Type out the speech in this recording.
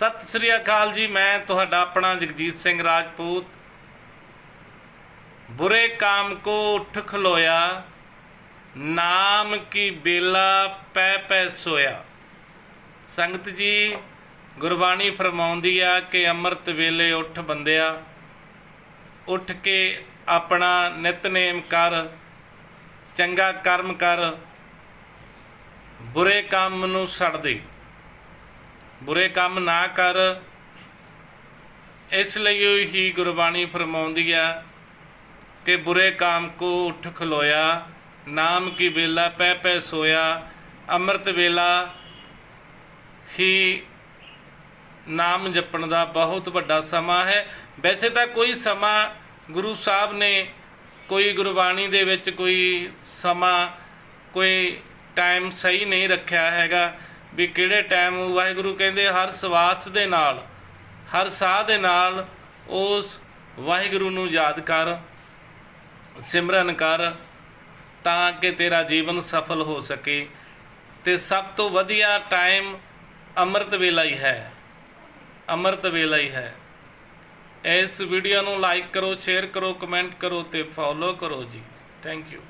ਸਤਿ ਸ੍ਰੀ ਅਕਾਲ ਜੀ, ਮੈਂ ਤੁਹਾਡਾ ਆਪਣਾ ਜਗਜੀਤ ਸਿੰਘ ਰਾਜਪੂਤ। ਬੁਰੇ ਕਾਮ ਕੋ ਉੱਠ ਖਲੋਇਆ, ਨਾਮ ਕੀ ਬੇਲਾ ਪੈ ਪੈ ਸੋਇਆ। ਸੰਗਤ ਜੀ, ਗੁਰਬਾਣੀ ਫਰਮਾਉਂਦੀ ਆ ਕਿ ਅੰਮ੍ਰਿਤ ਵੇਲੇ ਉੱਠ ਬੰਦਿਆ, ਉੱਠ ਕੇ ਆਪਣਾ ਨਿਤਨੇਮ ਕਰ, ਚੰਗਾ ਕਰਮ ਕਰ, ਬੁਰੇ ਕੰਮ ਨੂੰ ਛੱਡ ਦੇ ਬੁਰੇ ਕੰਮ ਨਾ ਕਰ। ਇਸ ਲਈ ਹੀ ਗੁਰਬਾਣੀ ਫਰਮਾਉਂਦੀ ਆ ਕਿ ਬੁਰੇ ਕਾਮ ਕੋ ਉੱਠ ਖਲੋਇਆ, ਨਾਮ ਕੀ ਵੇਲਾ ਪੈ ਪੈ ਸੋਇਆ, ਅੰਮ੍ਰਿਤ ਵੇਲਾ ਹੀ ਨਾਮ ਜਪਣ ਦਾ ਬਹੁਤ ਵੱਡਾ ਸਮਾਂ ਹੈ। ਵੈਸੇ ਤਾਂ ਕੋਈ ਸਮਾਂ ਗੁਰੂ ਸਾਹਿਬ ਨੇ ਕੋਈ ਗੁਰਬਾਣੀ ਦੇ ਵਿੱਚ ਕੋਈ ਸਮਾਂ, ਕੋਈ ਟਾਈਮ ਸਹੀ ਨਹੀਂ ਰੱਖਿਆ ਹੈਗਾ। ਵੀ ਕਿਹੜੇ ਟਾਈਮ ਵਾਹਿਗੁਰੂ ਕਹਿੰਦੇ ਹਰ ਸਵਾਸ ਦੇ ਨਾਲ, ਹਰ ਸਾਹ ਦੇ ਨਾਲ ਉਸ ਵਾਹਿਗੁਰੂ ਨੂੰ ਯਾਦ ਕਰ, ਸਿਮਰਨ ਕਰ, ਤਾਂ ਕਿ ਤੇਰਾ ਜੀਵਨ ਸਫਲ ਹੋ ਸਕੇ। ਤੇ ਸਭ ਤੋਂ ਵਧੀਆ ਟਾਈਮ ਅੰਮ੍ਰਿਤ ਵੇਲਾ ਹੀ ਹੈ। ਅੰਮ੍ਰਿਤ ਵੇਲਾ ਹੀ ਹੈ। ਇਸ ਵੀਡੀਓ ਨੂੰ ਲਾਈਕ ਕਰੋ, ਸ਼ੇਅਰ ਕਰੋ, ਕਮੈਂਟ ਕਰੋ ਤੇ ਫੋਲੋ ਕਰੋ ਜੀ। Thank you.